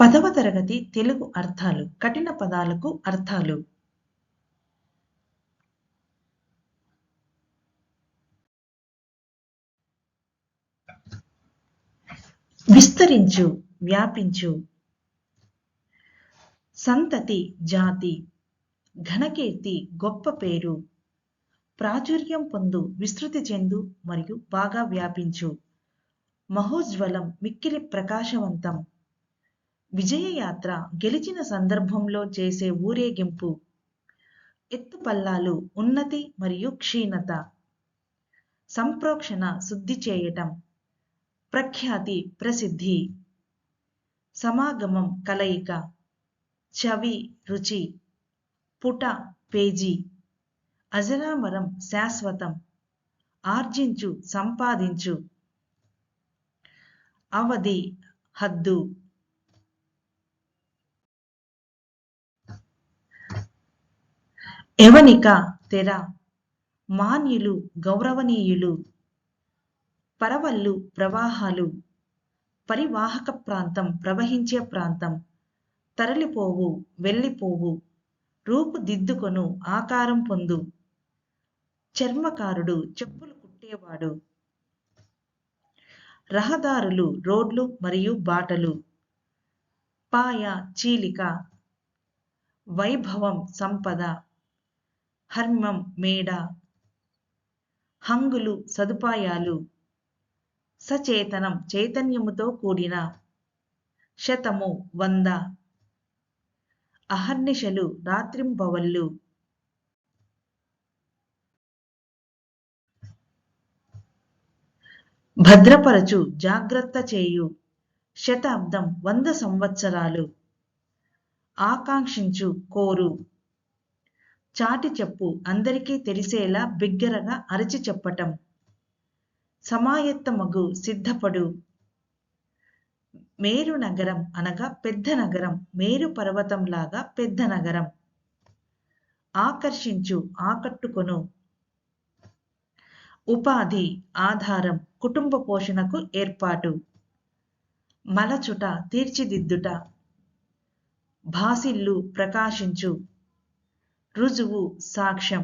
పదవ తరగతి తెలుగు అర్థాలు కఠిన పదాలకు అర్థాలు. విస్తరించు వ్యాపించు. సంతతి జాతి. ఘనకీర్తి గొప్ప పేరు. ప్రాచుర్యం పొందు విస్తృతి చెందు మరియు బాగా వ్యాపించు. మహోజ్వలం మిక్కిలి ప్రకాశవంతం. విజయయాత్ర గెలిచిన సందర్భంలో చేసే ఊరేగింపు. ఎత్తుపల్లాలు ఉన్నతి మరియు క్షీణత. సంప్రోక్షణ శుద్ధి చేయటం. ప్రఖ్యాతి ప్రసిద్ధి. సమాగమం కలయిక. చవి రుచి. పుట పేజీ. అజరామరం శాశ్వతం. ఆర్జించు సంపాదించు. అవధి హద్దు. ఎవనిక తెర మాన్యులు గౌరవనీయులు పరవళ్ళు ప్రవాహాలు పరివాహక ప్రాంతం ప్రవహించే ప్రాంతం తరలిపోవు వెళ్ళిపోవు రూపుదిద్దుకొను ఆకారం పొందు చర్మకారుడు చెప్పులు కుట్టేవాడు రహదారులు రోడ్లు మరియు బాటలు పాయ చీలిక వైభవం సంపద హర్మం మేడ. హంగులు సదుపాయాలు. సచేతనం చైతన్యముతో కూడిన. శతము వంద. అహర్నిశలు రాత్రింబవళ్ళు భద్రపరచు జాగ్రత్త చేయు. శతాబ్దం వంద సంవత్సరాలు. ఆకాంక్షించు కోరు. చాటి చెప్పు. అందరికీ తెలిసేలా బిగ్గరగా అరచి చెప్పటం. సమాయత్తమగు సిద్ధపడు. మేరు నగరం అనగా పెద్ద నగరం. మేరు పర్వతంలాగా పెద్ద నగరం. ఆకర్షించు ఆకట్టుకొను. ఉపాధి ఆధారం కుటుంబ పోషణకు ఏర్పాటు. మలచుట తీర్చిదిద్దుట. భాసిల్లు ప్రకాశించు. రుజువు సాక్ష్యం.